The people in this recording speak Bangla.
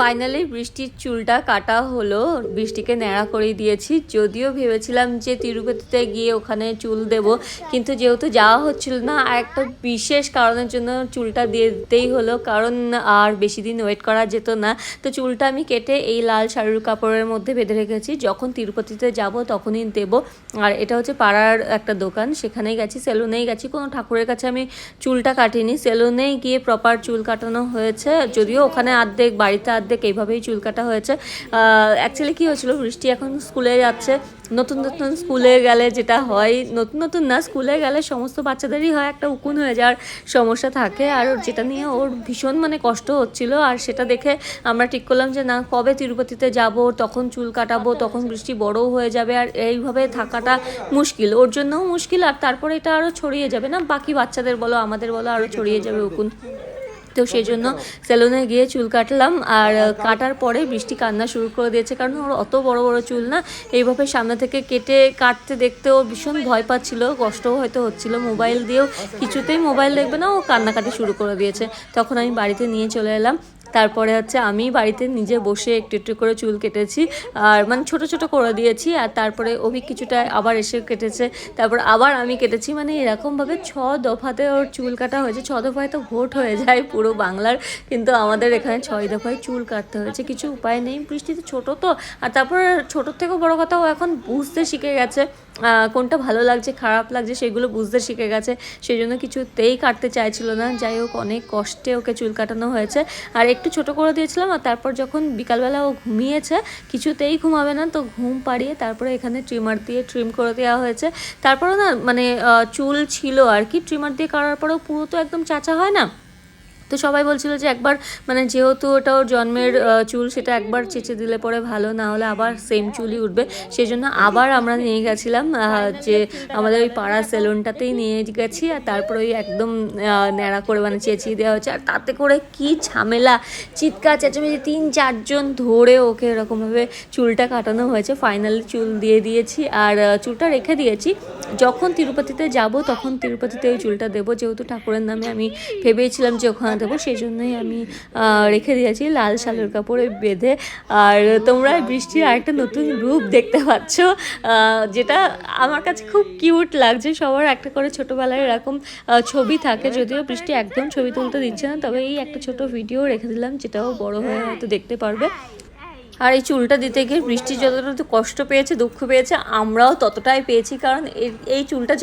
ফাইনালি বৃষ্টির চুলটা কাটা হলো। বৃষ্টিকে ন্যাড়া করে দিয়েছি। যদিও ভেবেছিলাম যে তিরুপতিতে গিয়ে ওখানে চুল দেব, কিন্তু যেহেতু যাওয়া হচ্ছিল না আর একটা বিশেষ কারণের জন্য চুলটা দিয়ে দিতেই হলো, কারণ আর বেশি দিন ওয়েট করা যেত না। তো চুলটা আমি কেটে এই লাল শাড়ির কাপড়ের মধ্যে বেঁধে রেখেছি। যখন তিরুপতিতে যাব তখনই দেব। আর এটা হচ্ছে পাড়ার একটা দোকান, সেখানেই গেছি, সেলুনেই গেছি। কোনো ঠাকুরের কাছে আমি চুলটা কাটিনি। সেলুনেই গিয়ে প্রপার চুল কাটানো হয়েছে। যদিও ওখানে অর্ধেক বাড়িতে আর্ধেক এইভাবেই চুল কাটা হয়েছে। অ্যাকচুয়ালি কী হয়েছিল, বৃষ্টি এখন স্কুলে যাচ্ছে। নতুন নতুন স্কুলে গেলে যেটা হয়, নতুন নতুন না, স্কুলে গেলে সমস্ত বাচ্চাদেরই হয়, একটা উকুন হয়ে যাওয়ার সমস্যা থাকে। আর যেটা নিয়ে ওর ভীষণ মানে কষ্ট হচ্ছিল, আর সেটা দেখে আমরা ঠিক করলাম যে, না, কবে তিরুপতিতে যাব, তখন চুল কাটাবো, তখন বৃষ্টি বড়ও হয়ে যাবে, আর এইভাবে থাকাটা মুশকিল। ওর জন্যও মুশকিল, আর তারপরে এটা আরও ছড়িয়ে যাবে না? বাকি বাচ্চাদের বলো, আমাদের বলো আরও ছড়িয়ে যাবে উকুন। তো সেই জন্য সেলুনে গিয়ে চুল কাটলাম আর কাটার পরে বৃষ্টি কান্না শুরু করে দিয়েছে, কারণ ওর অত বড় বড় চুল না। এইভাবে সামনে থেকে কেটে কাটতে দেখতেও ভীষণ ভয় পাচ্ছিল, কষ্টও হয়তো হচ্ছিল। মোবাইল দিয়েও কিছুতেই মোবাইল দেখবে না, ও কান্নাকাটি শুরু করে দিয়েছে। তখন আমি বাড়িতে নিয়ে চলে এলাম। তারপরে হচ্ছে আমি বাড়িতে নিজে বসে একটু একটু করে চুল কেটেছি। আর মানে ছোট ছোট করে দিয়েছি আর তারপরে অভি কিছুটা আবার এসে কেটেছে। তারপর আবার আমি কেটেছি। মানে এরকমভাবে ছ দফাতে ওর চুল কাটা হয়েছে। ছ দফায় তো ভোট হয়ে যায় পুরো বাংলার। কিন্তু আমাদের এখানে ছয় দফায় চুল কাটতে হয়েছে। কিছু উপায় নেই। বৃষ্টি তো ছোটো তো। আর তারপর ছোটোর থেকেও বড় কথা ও এখন বুঝতে শিখে গেছে। কোনটা ভালো লাগছে, খারাপ লাগছে সেগুলো বুঝতে শিখে গেছে। সেই জন্য কিছুতেই কাটতে চাইছিল না। যাই হোক, অনেক কষ্টে ওকে চুল কাটানো হয়েছে। আর একটু ছোট করে দিয়েছিলাম আর তারপর যখন বিকালবেলা ও ঘুমিয়েছে, কিছুতেই ঘুমাবে না, তো ঘুম পাড়িয়ে তারপরে এখানে ট্রিমার দিয়ে ট্রিম করে দেওয়া হয়েছে। তারপরেও না মানে চুল ছিল আর কি ট্রিমার দিয়ে করার পরেও পুরো তো একদম চাচা হয় না? তো সবাই বলছিল যে একবার মানে যেহেতু ওটা ওর জন্মের চুল, সেটা একবার চেঁচে দিলে পরে ভালো, না হলে আবার সেম চুলই উঠবে। সেই জন্য আবার আমরা নিয়ে গেছিলাম যে আমাদের ওই পাড়ার সেলুনটাতেই নিয়ে গেছি, আর তারপরে ওই একদম ন্যাড়া করে মানে চেঁচিয়ে দেওয়া হচ্ছে আর তাতে করে কি ঝামেলা, চিৎকার, চেঁচামেচি, তিন চারজন ধরে ওকে এরকমভাবে চুলটা কাটানো হয়েছে। ফাইনালি চুল দিয়ে দিয়েছি, আর চুলটা রেখে দিয়েছি। যখন তিরুপতিতে যাব, তখন তিরুপতিতে ওই চুলটা দেবো। যেহেতু ঠাকুরের নামে আমি ভেবেছিলাম যে ওখানে দেবো সেই জন্যই আমি রেখে দিয়েছি লাল শালের কাপড়ে বেঁধে। আর তোমরা বৃষ্টির আরেকটা নতুন রূপ দেখতে পাচ্ছ যেটা আমার কাছে খুব কিউট লাগছে। সবার একটা করে ছোটোবেলায় এরকম ছবি থাকে, যদিও বৃষ্টি একদম ছবি তুলতে দিচ্ছে না, তবে এই একটা ছোট ভিডিও রেখে দিলাম, যেটাও বড় হয়ে হয়তো দেখতে পারবে। আর এই চুলটা দিতে গিয়ে বৃষ্টি যতটা কষ্ট পেয়েছে, দুঃখ পেয়েছে, আমরাও ততটাই পেয়েছি, কারণ এই- চুলটা